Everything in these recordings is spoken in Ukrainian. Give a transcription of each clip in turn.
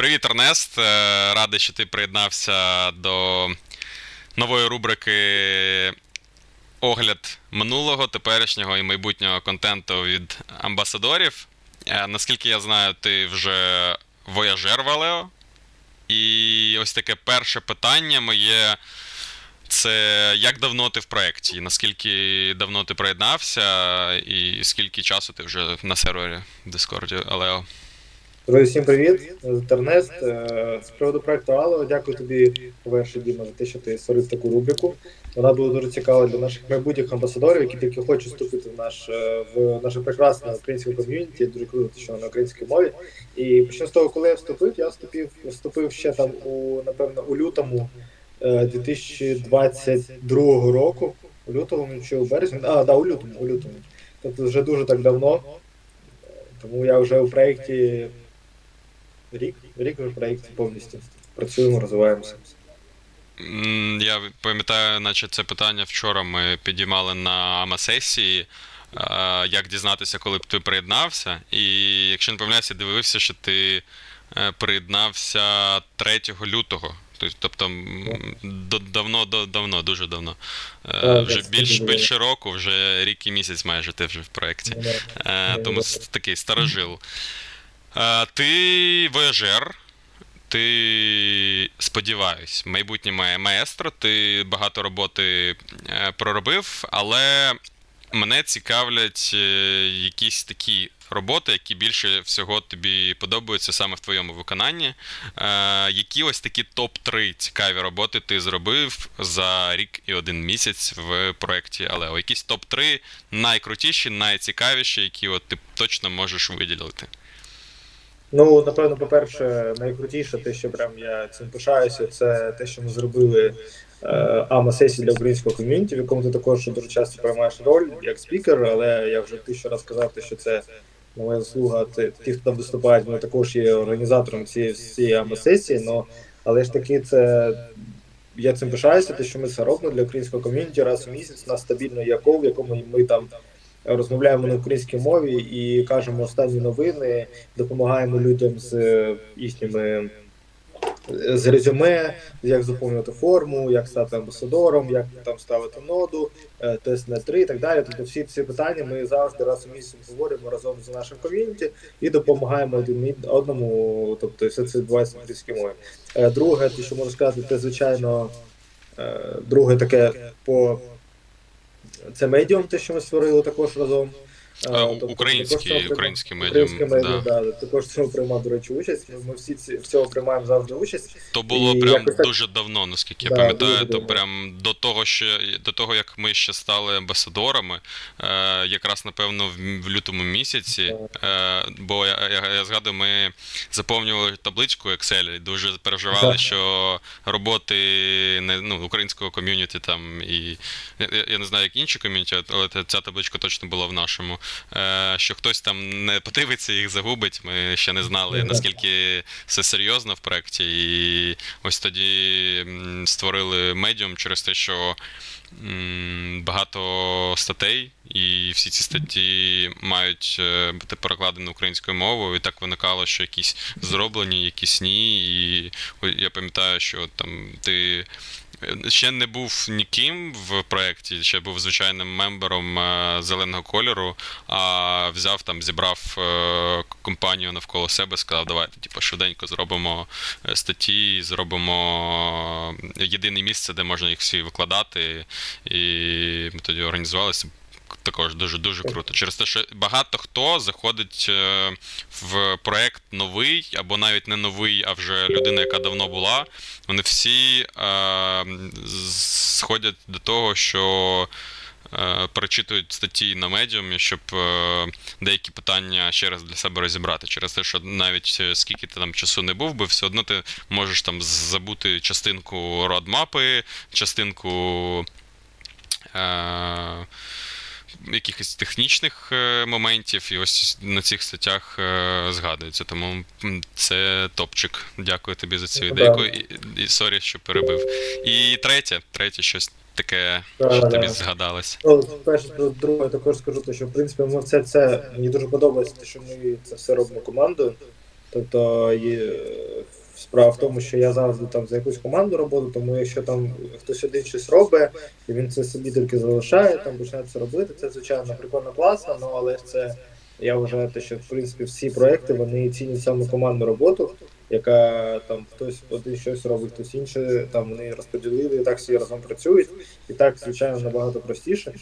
Привіт, Ернест. Е, Радий, що ти приєднався до нової рубрики Огляд минулого, теперішнього і майбутнього контенту від амбасадорів. Е, Наскільки я знаю, ти вже вояжер Валео. І ось таке перше питання моє. Це як давно ти в проєкті? Наскільки давно ти приєднався, і скільки часу ти вже на сервері в Дискорді Алео? Друзі, всім привіт. Це Ернест. Е, З приводу проекту Алло, дякую тобі, по-перше, Діма, за те, що ти створив таку рубрику. Вона була дуже цікава для наших майбутніх амбасадорів, які тільки хочуть вступити в наш е, в наше прекрасне українське ком'юніті. Дуже круто, що на українській мові. І почну з того, коли я вступив, я вступив, вступив ще там у напевно у лютому е, 2022 року. У лютому чи у березні? А, да, у лютому, у лютому. Тобто вже дуже так давно. Е, Тому я вже у проєкті Рік, рік вже в проєкті повністю. Працюємо, розвиваємося. Я пам'ятаю, наче це питання вчора ми підіймали на АМА-сесії. е, Як дізнатися, коли б ти приєднався? І якщо не помиляюся, дивився, що ти е, приєднався 3 лютого. Тобто- давно, давно, дуже давно. Е, Вже більш, більше року, вже рік і місяць майже ти вже в проєкті. Ну, Ну, тому такий старожил. Е, ти вояжер, ти, сподіваюсь, майбутнє має маестро, ти багато роботи е, проробив, але мене цікавлять е, якісь такі роботи, які більше всього тобі подобаються саме в твоєму виконанні. Які ось такі топ-3 цікаві роботи ти зробив за рік і один місяць в проєкті Алео? Якісь топ-3 найкрутіші, найцікавіші, які от ти точно можеш виділити. Ну, напевно, по-перше, найкрутіше, те, що прям я цим пишаюся, це те, що ми зробили е, АМА-сесії для українського ком'юніті, в якому ти також дуже часто приймаєш роль як спікер, але я вже тисячу раз сказав, що це моя заслуга. Ті, хто там виступають, вони також є організатором цієї цієї АМА-сесії, але ж таки це. Я цим пишаюся, те, що ми це робимо для українського ком'юніті раз у місяць. У нас стабільно є кол, в якому ми там розмовляємо на українській мові і кажемо останні новини, допомагаємо людям з е, їхніми з резюме, як заповнювати форму, як стати амбасадором, як там ставити ноду, е, тест на 3 і так далі. Тобто всі ці питання ми завжди раз у місяць говоримо разом з нашим ком'юніті і допомагаємо один одному. Тобто все це відбувається на українській мові. Е, Друге, те, що можу сказати, це звичайно е, друге таке по це медіум, те, що ми створили також разом. Е, тобто український медіум, медіум, да. да. також в цьому приймав, до речі, участь. Ми, ми всі ці, в цьому приймаємо завжди участь. То було І прям якось так- дуже давно, наскільки я пам'ятаю, то прям до того, що до того, як ми ще стали амбасадорами, е, якраз напевно в, в лютому місяці. Е, бо я, я, я згадую, ми заповнювали табличку Excel і дуже переживали, Да. що роботи не ну, українського ком'юніті там і я, я не знаю, як інші ком'юніті, але ця табличка точно була в нашому. Е, що хтось там не подивиться, їх загубить. Ми ще не знали, наскільки все серйозно в проєкті. І ось тоді створили медіум через те, що багато статей, і всі ці статті мають е, бути перекладені українською мовою. І так виникало, що якісь зроблені, якісь ні. І я пам'ятаю, що там ти. Ще не був ніким в проєкті, ще був звичайним мембером е, зеленого кольору, а взяв там, зібрав е, компанію навколо себе, сказав, давайте типу, швиденько зробимо е, статті, зробимо єдине місце, де можна їх всі викладати. І ми тоді організувалися. Також дуже дуже круто. Через те, що багато хто заходить е, в проект новий, або навіть не новий, а вже людина, яка давно була. Вони всі е, сходять до того, що е, перечитують статті на медіумі, щоб е, деякі питання ще раз для себе розібрати. Через те, що навіть скільки ти там часу не був би, все одно ти можеш там забути частинку родмапи, частинку. Е, Якихось технічних е, моментів, і ось на цих статтях е, згадується. Тому це топчик. Дякую тобі за цю Ну, ідейку. І, і сорі, що перебив. І третє, третє щось таке, що тобі згадалось. Ну, перше, друге, також скажу, що в принципі ми все це мені дуже подобається, що ми це все робимо командою. Тобто є, справа в тому, що я завжди там за якусь команду роботу, тому якщо там хтось один щось робить, і він це собі тільки залишає, там починає це робити, це звичайно прикольно класно, ну але це я вважаю, те, що в принципі всі проекти вони цінять саме командну роботу, яка там хтось один щось робить, хтось інше, там вони розподілили, і так всі разом працюють, і так, звичайно, набагато простіше.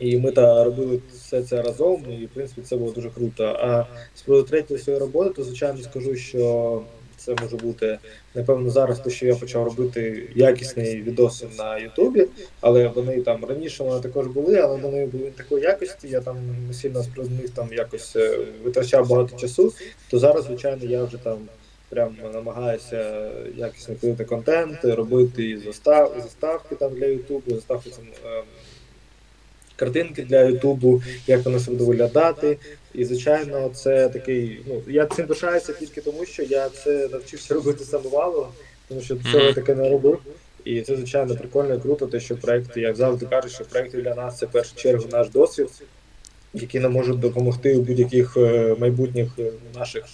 І ми та робили все це разом, і в принципі це було дуже круто. А з приводу третьої своєї роботи, то звичайно скажу, що це може бути напевно зараз те, що я почав робити якісні відоси на Ютубі, але вони там раніше вони також були, але вони були такої якості. Я там сильно з там якось е, витрачав багато часу. То зараз, звичайно, я вже там прям намагаюся якісно пилити контент, робити і застав, заставки там для Ютубу, заставки там. Картинки для Ютубу, як воно себе буде виглядати. І звичайно, це такий. Ну я цим пишаюся тільки тому, що я це навчився робити самовалом, тому що цього таке не робив. І це звичайно прикольно і круто, те, що проекти, як завжди кажу, що проекти для нас це в першу чергу наш досвід, який нам можуть допомогти у будь-яких е, майбутніх е, наших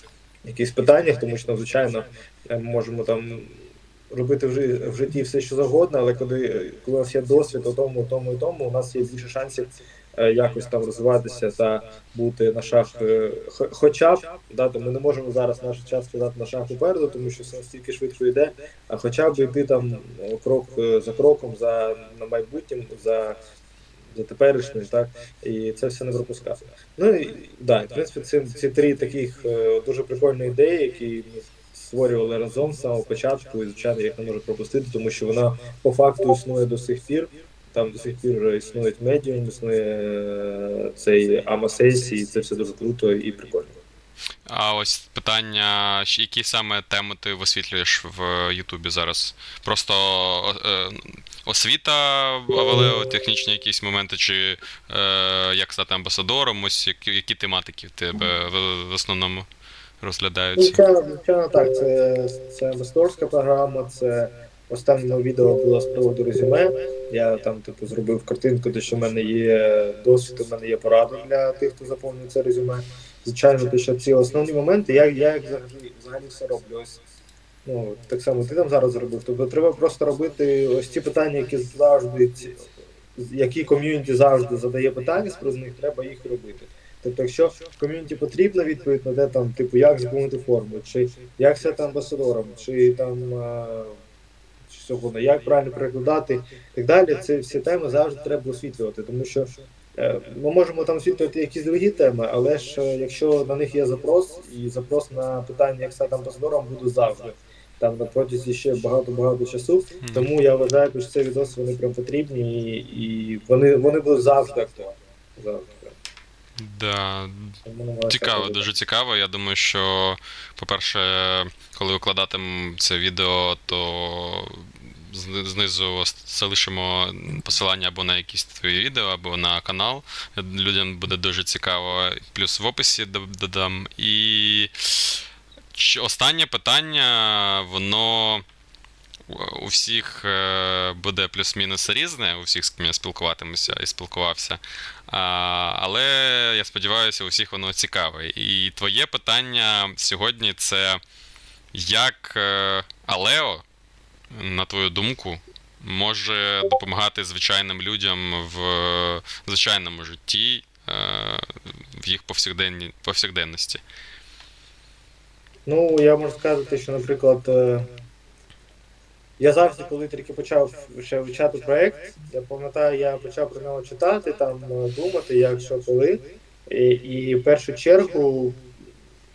якихось питаннях, тому що, ну, звичайно, е, ми можемо там робити в, житті все, що завгодно, але коли, коли у нас є досвід у тому, тому і тому, у нас є більше шансів е, якось там розвиватися та бути на шаг, е, хоча б, да, ми не можемо зараз наш час сказати на шаг попереду, тому що все настільки швидко йде, а хоча б йти там е, крок за кроком, за на майбутнім, за. За теперішнім, так і це все не пропускати. Ну і да, в принципі, ці, ці три таких дуже прикольні ідеї, які створювали разом з самого початку, і звичайно, їх не можу пропустити, тому що вона по факту існує до сих пір. Там до сих пір існує медіум, існує е, цей амасесії, це все дуже круто і прикольно. А ось питання, які саме теми ти висвітлюєш в Ютубі зараз? Просто е, освіта, Авалео, технічні якісь моменти, чи е, як стати амбасадором, ось які, які тематики в тебе в основному розглядаються? Звичайно, звичайно, так. Це, це амбасадорська програма, це останнє відео було з приводу резюме. Я там, типу, зробив картинку, де що в мене є досвід, у мене є порада для тих, хто заповнює це резюме. Звичайно, те, що ці основні моменти, я, я як взагалі, взагалі все роблю. Ось, ну, так само ти там зараз зробив. Тобто треба просто робити ось ці питання, які завжди які ком'юніті завжди задає питання з них, треба їх робити. Тобто, якщо ком'юніті потрібна відповідь на те, там, типу, як заповнити форму, чи як стати амбасадором, чи там чи сьогодні, як правильно перекладати і так далі, це всі теми завжди треба освітлювати, тому що е, ми можемо там освітлювати якісь другі теми, але ж е, якщо на них є запрос, і запрос на питання, як стати амбасадором, буде завжди. Там на протязі ще багато-багато часу. Мгм. Тому я вважаю, що ці відоси вони прям потрібні і, і вони, вони будуть завжди актуальні. Завжди. Да, Цікаво, дуже цікаво. Я думаю, що, по-перше, коли викладатимемо це відео, то знизу залишимо посилання або на якісь твої відео, або на канал. Людям буде дуже цікаво. Плюс в описі додам. І останнє питання, воно. У всіх е, буде плюс-мінус різне, у всіх, з ким я спілкуватимуся і спілкувався. Але я сподіваюся, у всіх воно цікаве. І твоє питання сьогодні це як е, Алео, на твою думку, може допомагати звичайним людям в звичайному житті, е, в їх повсякденні, повсякденності. Ну, я можу сказати, що, наприклад, е, я завжди, коли тільки почав ще вивчати проект, я пам'ятаю, я почав про нього читати, там е, думати, як що коли. І, і в першу чергу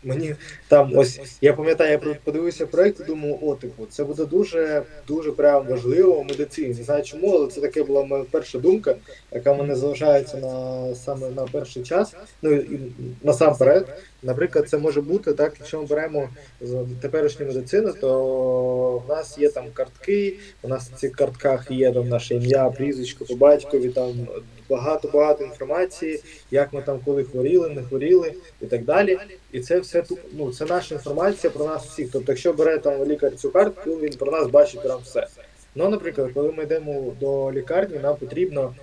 мені там ось я пам'ятаю, я подивився проект і думав, о, типу, це буде дуже дуже прям важливо в медицині. Не знаю чому, але це таке була моя перша думка, яка мене залишається на саме на перший час. Ну і насамперед. Наприклад, це може бути так, якщо ми беремо з теперішню медицину, то в нас є там картки, у нас в цих картках є там наше ім'я, прізвисько по батькові, там багато-багато інформації, як ми там коли хворіли, не хворіли і так далі. І це все ну це наша інформація про нас всіх. Тобто, якщо бере там лікар цю картку, він про нас бачить прям все. Ну, наприклад, коли ми йдемо до лікарні, нам потрібно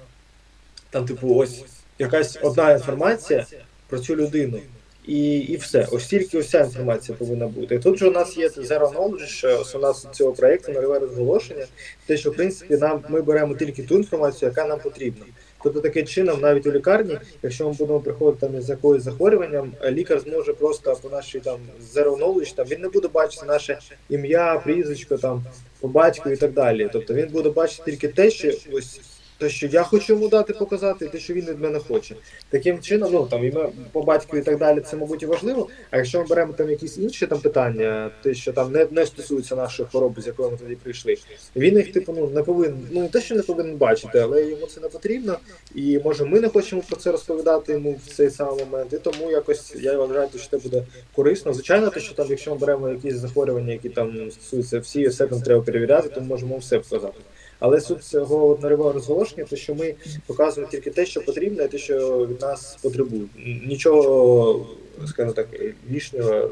там, типу, ось якась одна інформація про цю людину. і, і все. Ось тільки ось інформація повинна бути. І тут же у нас є Zero Knowledge, основна суть цього проєкту, нульове розголошення. Те, що в принципі нам ми беремо тільки ту інформацію, яка нам потрібна. Тобто таким чином, навіть у лікарні, якщо ми будемо приходити там із якоюсь захворюванням, лікар зможе просто по нашій там zero knowledge, там він не буде бачити наше ім'я, прізвисько там по батьку і так далі. Тобто він буде бачити тільки те, що ось те, що я хочу йому дати показати, і те, що він від мене хоче. Таким чином, ну там ім'я по батьку і так далі, це мабуть і важливо. А якщо ми беремо там якісь інші там питання, те, що там не, не стосуються нашої хвороби, з якою ми тоді прийшли, він їх типу ну не повинен, ну не те, що не повинен бачити, але йому це не потрібно. І може ми не хочемо про це розповідати йому в цей самий момент. І тому якось я вважаю, що це буде корисно. Звичайно, те, що там, якщо ми беремо якісь захворювання, які там стосуються всі, все там треба перевіряти, то ми можемо все показати. Але суть цього от нульового розголошення, те, що ми показуємо тільки те, що потрібно, і те, що від нас потребують. Нічого, скажімо так, лишнього,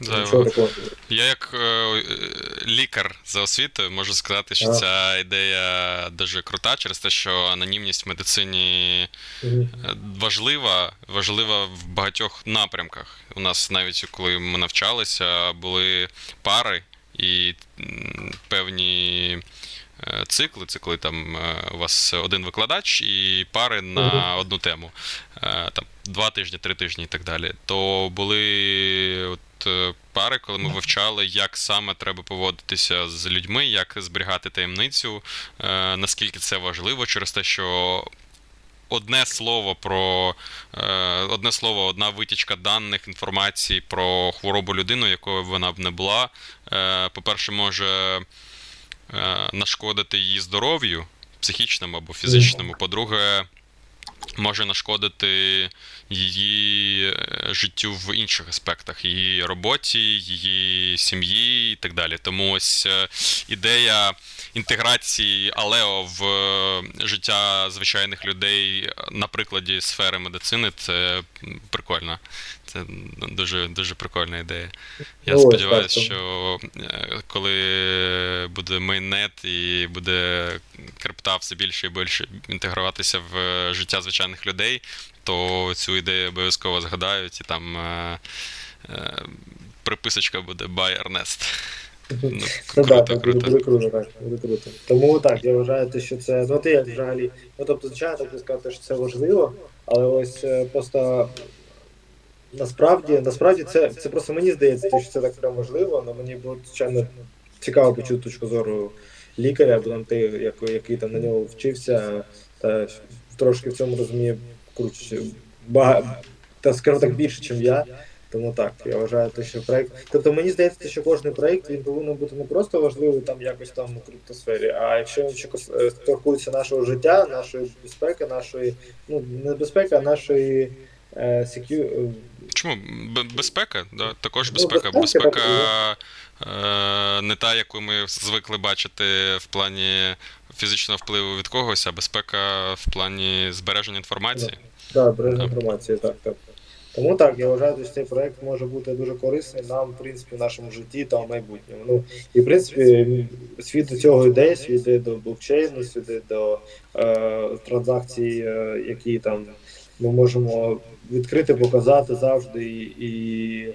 нічого такого. Я як е, е, лікар за освітою можу сказати, що Ага. ця ідея дуже крута через те, що анонімність в медицині. Е, важлива, важлива в багатьох напрямках. У нас навіть коли ми навчалися, були пари і певні е, цикли. Це коли там е, у вас один викладач і пари на одну тему. Е, Там два тижні, три тижні і так далі. То були от пари, коли ми вивчали, як саме треба поводитися з людьми, як зберігати таємницю, наскільки це важливо, через те, що одне слово про е, одне слово, одна витічка даних інформації про хворобу людину, якою вона б не була. Е, по-перше, може е, нашкодити її здоров'ю, психічному або фізичному. По-друге, може нашкодити її життю в інших аспектах, її роботі, її сім'ї і так далі. Тому ось ідея інтеграції Алео в е, життя звичайних людей на прикладі сфери медицини це прикольно. Це дуже, дуже прикольна ідея. Я Ну, сподіваюся, так, що е, коли буде мейнет і буде крипта все більше і більше інтегруватися в е, життя звичайних людей, то цю ідею обов'язково згадають, і там приписочка буде by Ernest. Ну, Ну круто, так, буде, круто. буде круто, так, буде круто. Тому так, я вважаю, що це. Ну ти як взагалі. Ну тобто, звичайно, так сказати, що це важливо, але ось е, просто насправді, насправді це, це просто мені здається, що це так прям важливо, але мені було звичайно цікаво почути точку зору лікаря, або там ти, як, який там на нього вчився, та трошки в цьому розуміє круче, багато, та скажімо так, більше, ніж я. Тому так, я вважаю, те, що проект. Тобто мені здається, що кожен проект він повинен бути не просто важливий там якось там у криптосфері, а якщо він ще е, торкується нашого життя, нашої безпеки, нашої, ну не безпеки, а нашої е, секю... е, Чому? Безпека? Да? Також Ну, безпека. безпека, Безпека е, не та, яку ми звикли бачити в плані фізичного впливу від когось, а безпека в плані збереження інформації. Да, бережна Так. інформація, так, так. Тому так, я вважаю, що цей проект може бути дуже корисним нам, в принципі, в нашому житті та в майбутньому. Ну і в принципі, світ до цього йде, світ йде до блокчейну, світ йде до е, транзакцій, е, які там ми можемо відкрити, показати завжди і. і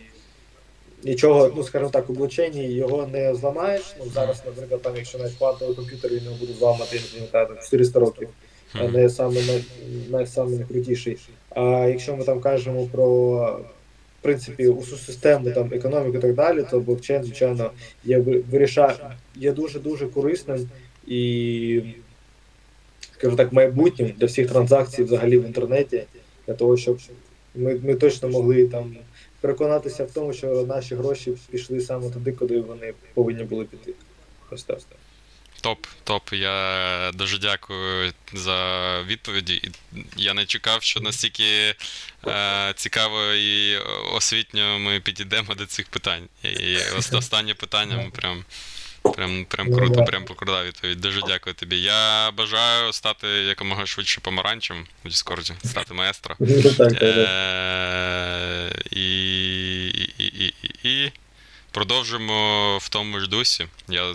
Нічого, ну скажімо так, у блокчейні його не зламаєш. Ну зараз, наприклад, там, якщо навіть квантовий комп'ютер він не буде зламати, я не пам'ятаю, 400 років не саме най, найкрутіший. А якщо ми там кажемо про в принципі усю систему там економіку і так далі, то блокчейн, звичайно, є ви- виріша, є дуже дуже корисним і скажу так, майбутнім для всіх транзакцій взагалі в інтернеті, для того, щоб ми, ми точно могли там переконатися в тому, що наші гроші пішли саме туди, куди вони повинні були піти. Ось так. Топ, топ. Я дуже дякую за відповіді. Я не чекав, що настільки е, цікаво і освітньо ми підійдемо до цих питань. І останнє питання ми прям. Прям, прям Ну, круто, прям крута відповідь. Дуже дякую тобі. Я бажаю стати якомога швидше помаранчем у Діскорді, стати маестро. Так. Е, і продовжимо в тому ж дусі. Я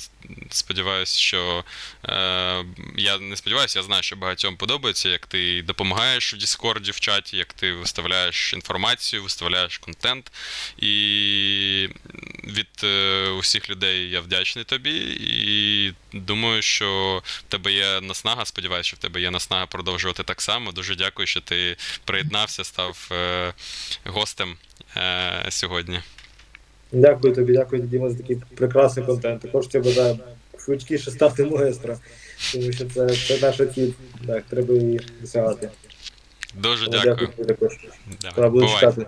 сподіваюся, що е, я не сподіваюся, я знаю, що багатьом подобається, як ти допомагаєш у Діскорді в чаті, як ти виставляєш інформацію, виставляєш контент. І від е, усіх людей я вдячний тобі. І думаю, що в тебе є наснага. Сподіваюся, що в тебе є наснага продовжувати так само. Дуже дякую, що ти приєднався, став е, гостем е, сьогодні. Дякую тобі, дякую Діма за такий прекрасний контент. Також тебе бажаю швидкіше стати маестро, тому що це, це наша ціль. Так, треба її досягати. Дуже дякую. Дякую тобі також. Давай, Треба буде чекати.